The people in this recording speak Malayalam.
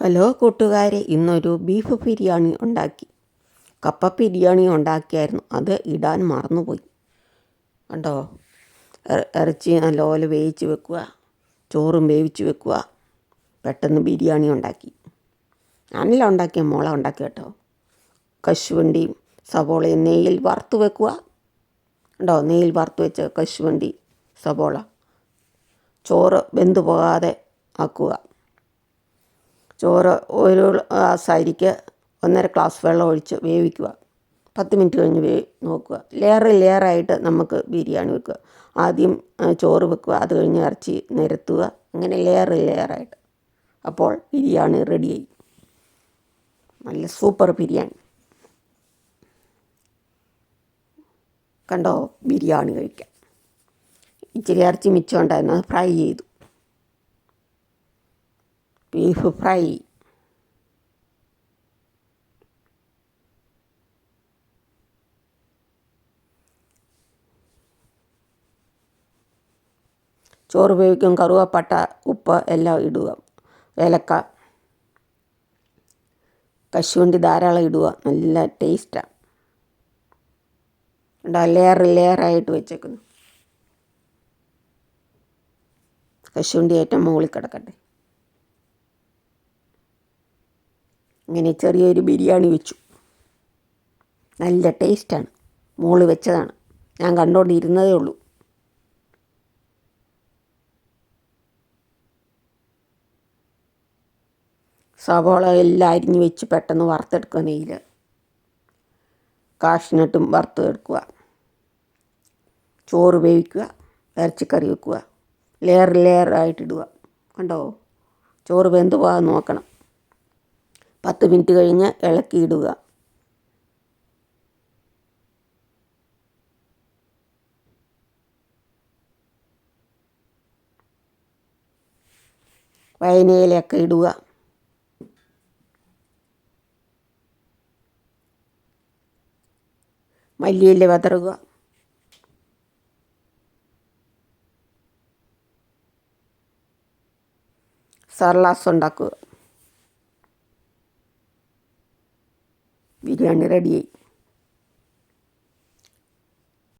ഹലോ കൂട്ടുകാരെ ഇന്നൊരു ബീഫ് ബിരിയാണി ഉണ്ടാക്കി. കപ്പ ബിരിയാണി ഉണ്ടാക്കിയായിരുന്നു. അത് ഇടാൻ മറന്നുപോയി. കണ്ടോ? ഇറ- ഇറച്ചി നല്ലപോലെ വേവിച്ച് വെക്കുക. ചോറും വേവിച്ച് വെക്കുക. പെട്ടെന്ന് ബിരിയാണി ഉണ്ടാക്കി. നല്ല ഉണ്ടാക്കിയ മുള ഉണ്ടാക്കി കേട്ടോ. കശുവണ്ടിയും സവോളയും നെയ്യിൽ വറുത്ത് വെക്കുക. ഉണ്ടോ നെയ്യിൽ വറുത്ത് വെച്ച കശുവണ്ടി സവോള. ചോറ് വെന്ത് പോകാതെ ആക്കുക. ചോറ് ഒരു ഗ്ലാസ് ഒന്നര ഗ്ലാസ് വെള്ളം ഒഴിച്ച് വേവിക്കുക. പത്ത് മിനിറ്റ് കഴിഞ്ഞ് വേ നോക്കുക. ലെയർ ലെയറായിട്ട് നമുക്ക് ബിരിയാണി വെക്കുക. ആദ്യം ചോറ് വെക്കുക. അത് കഴിഞ്ഞ് ഇറച്ചി നിരത്തുക. അങ്ങനെ ലെയർ ലെയറായിട്ട് അപ്പോൾ ബിരിയാണി റെഡിയായി. നല്ല സൂപ്പർ ബിരിയാണി. കണ്ടോ? ബിരിയാണി കഴിക്കാം ഇച്ചിരി ഇറച്ചി മിച്ചം ഉണ്ടായിരുന്നു. അത് ഫ്രൈ ചെയ്തു. ബീഫ് ഫ്രൈ ചോറ് വേവിക്കും കറുവപ്പട്ട ഉപ്പ് എല്ലാം ഇടുക. ഏലക്ക കശുവണ്ടി ധാരാളം ഇടുക. നല്ല ടേസ്റ്റാണ് ഉണ്ടോ ലെയർ ലെയറായിട്ട് വെച്ചേക്കുന്നു. കശുവണ്ടി ഏറ്റവും മുകളിൽ കിടക്കട്ടെ. ഇങ്ങനെ ചെറിയൊരു ബിരിയാണി വെച്ചു. നല്ല ടേസ്റ്റാണ്. മോൾ വെച്ചതാണ്. ഞാൻ കണ്ടുകൊണ്ടിരുന്നതേ ഉള്ളൂ. സവോള എല്ലാം അരിഞ്ഞ് വെച്ച് പെട്ടെന്ന് വറുത്തെടുക്കുക നെയ്യിൽ കാഷ്നട്ടും വറുത്തെടുക്കുക ചോറ് വേവിക്കുക. ഇറച്ചിക്കറി വെക്കുക. ലെയർ ലെയർ ആയിട്ടിടുക കണ്ടോ? ചോറ് വെന്ത് പോകാൻ നോക്കണം. പത്ത് മിനിറ്റ് കഴിഞ്ഞ് ഇളക്കിയിടുക. വയനയിലൊക്കെ ഇടുക. മല്ലിയില വതറുക. സർലാസ് ഉണ്ടാക്കുക. ബിരിയാണി റെഡിയായി